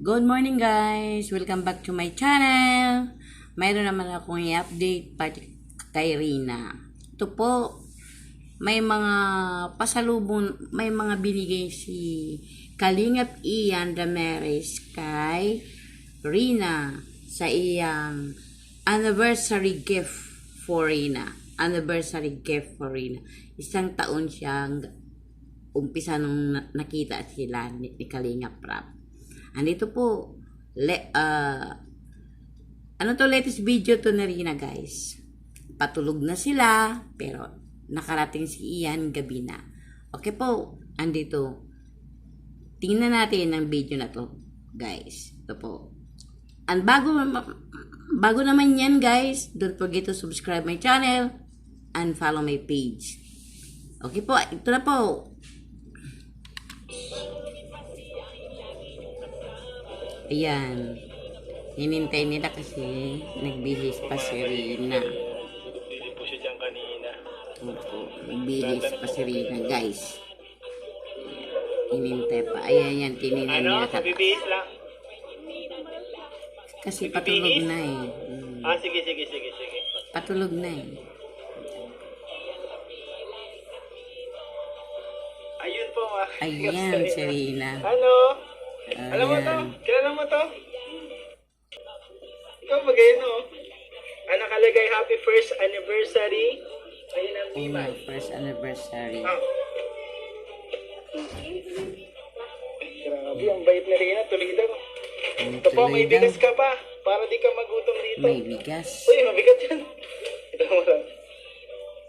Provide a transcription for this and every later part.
Good morning guys! Welcome back to my channel! Mayroon naman akong i-update pati kay Rina. Ito po, may mga pasalubong, may mga binigay si Kalingap Ian Ramirez kay Rina sa iyang anniversary gift for Rina. Anniversary gift for Rina. Isang taon siyang umpisa nung na- nakita sila ni, ni Kalingap Rap. Andito po, le, ah, ano to latest video to na Rina guys. Patulog na sila, pero nakarating si Ian gabi na. Okay po, andito. Tingnan natin ang video na to, guys. Ito po. And bago, bago naman yan, guys, don't forget to subscribe my channel and follow my page. Okay po, ito na po. Ayan. Hinintay nila kasi nagbihis pa si Rina. Hindi po siya dyan kanina. Opo, nagbihis pa si Rina, guys. Hinintay pa. Ayan, yan, tininan Ano? nila. Mabibihis lang? Kasi patulog na eh. Mm, Ah, sige, sige, sige, sige. Patulog na eh. Ayun po, ma. Ayan, si Rina. Ano? Alam mo to? Ayan. Kilala mo to? Ikaw ba ganyan, no? Ah, nakalagay happy first anniversary. Ayun ang Oh, Biman. first anniversary. Ah. Grabe, ang bait na rin na. Tuloy daw. Ang Ito po, may daw. bigas ka pa. Para di ka magutom dito. May bigas. Uy, mabigat yan. Ito mo lang.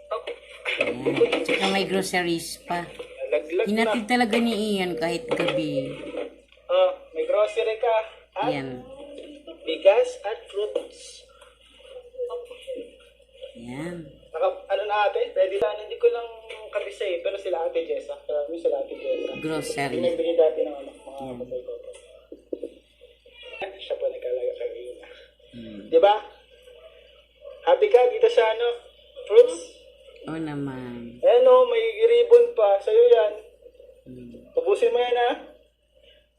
Oh, Ayan. Tsaka may groceries pa. Laglag na. Hinatid talaga ni Ian kahit gabi. Oh, may grocery ka. At Ayan. bigas at fruits. Ayan. Naka, ano na ate? Pwede na. Hindi ko lang kabisa eh. Pero sila ate Jessa. Kaya mo sila ate Jessa. Grocery. Binagbigay dati ng anak mga kapatid ko. Siya po nagkalaga kay Ina. Hmm. Di ba? Happy ka dito sa ano? Fruits? Oo naman. Ayan o, may ribbon pa. Sa'yo yan. Hmm. Ubusin mo yan ha.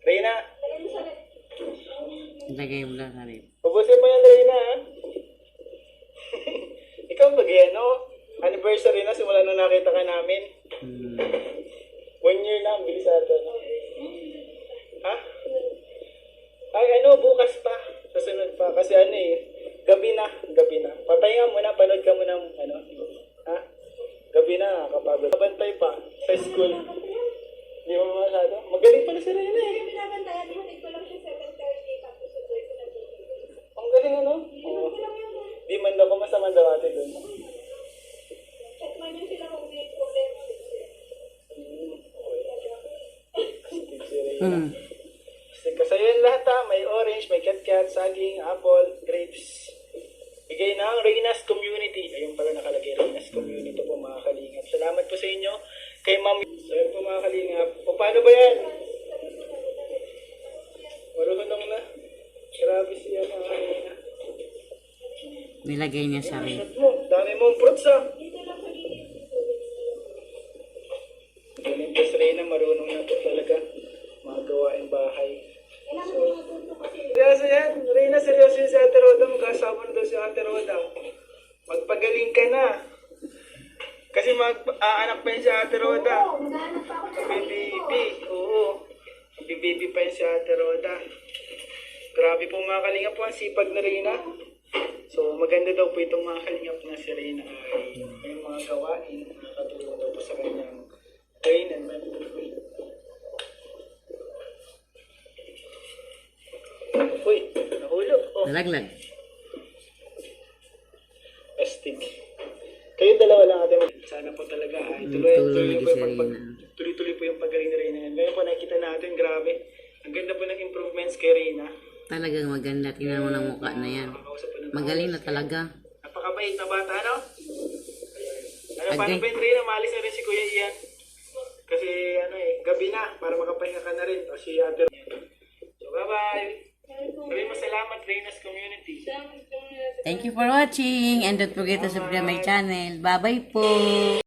Reyna, Ilagay mo lang na rin. ubusin mo yan Reyna ha. Ikaw ba no? Anniversary na simula nung nakita ka namin. Hmm. One year na, ang bilis ata. no? Ha? Ay, ano, bukas pa. Susunod pa. Kasi ano eh, gabi na, gabi na. Papahinga muna, panood ka muna ng ano. Ha? Gabi na, kapagod. Kabantay pa sa school. Di mo masyado? Magaling pala si Reyna eh. Binabantayan mo, ko lang siya Galing ano? Oo. Di man daw masama daw ate doon. Check man yun sila kung may problema. Hmm. Kasi yan lahat ha. May orange, may cat-cat, saging, apple, grapes. Bigay ng Reyna's Community. Ayun pala nakalagay Reyna's Community po mga kalingap. Salamat po sa inyo. Kay Ma'am. So yun po mga kalingap. O paano ba yan? Marunong na. Grabe siya mga kalingap. Nilagay niya sa mo. Dami mong fruits ha. Galing po si Reyna. Marunong na po talaga. Mga gawain bahay. Seryoso yan. Reyna, seryoso yun si Ate Roda. Magkasama na si Ate Roda. Magpagaling ka na. Kasi mag-aanak pa yun si Ate Roda. Sa Baby, oo. Baby pa yun si Ate Roda. Grabe po mga kalingap po ang sipag na Reyna. So maganda daw po itong mga kalingap na si Reyna ay may mga gawain. Nakatulong daw po sa kanyang brain and mental health. Uy, nahulog. Oh, Nalaglag. astig. Kayong dalawa lang ate. Sana po talaga ay Mm, tuloy, tuloy, po yung pag, tuloy-tuloy po yung pagaling ni Reyna. Ngayon po nakikita natin, grabe. Ang ganda po ng improvements kay Reyna. Talagang maganda. Tingnan mo ng mukha na yan. Ng Magaling na talaga. Napakabait na bata, ano? Ano, paano Agay. ba yun, Reyna? Maalis na rin si Kuya Ian. Kasi, ano eh, gabi na, para makapahinga ka na rin. O si Ate So, bye-bye. Sabi mo salamat, Reyna's community. Thank you for watching and don't forget to subscribe my channel. Bye-bye po!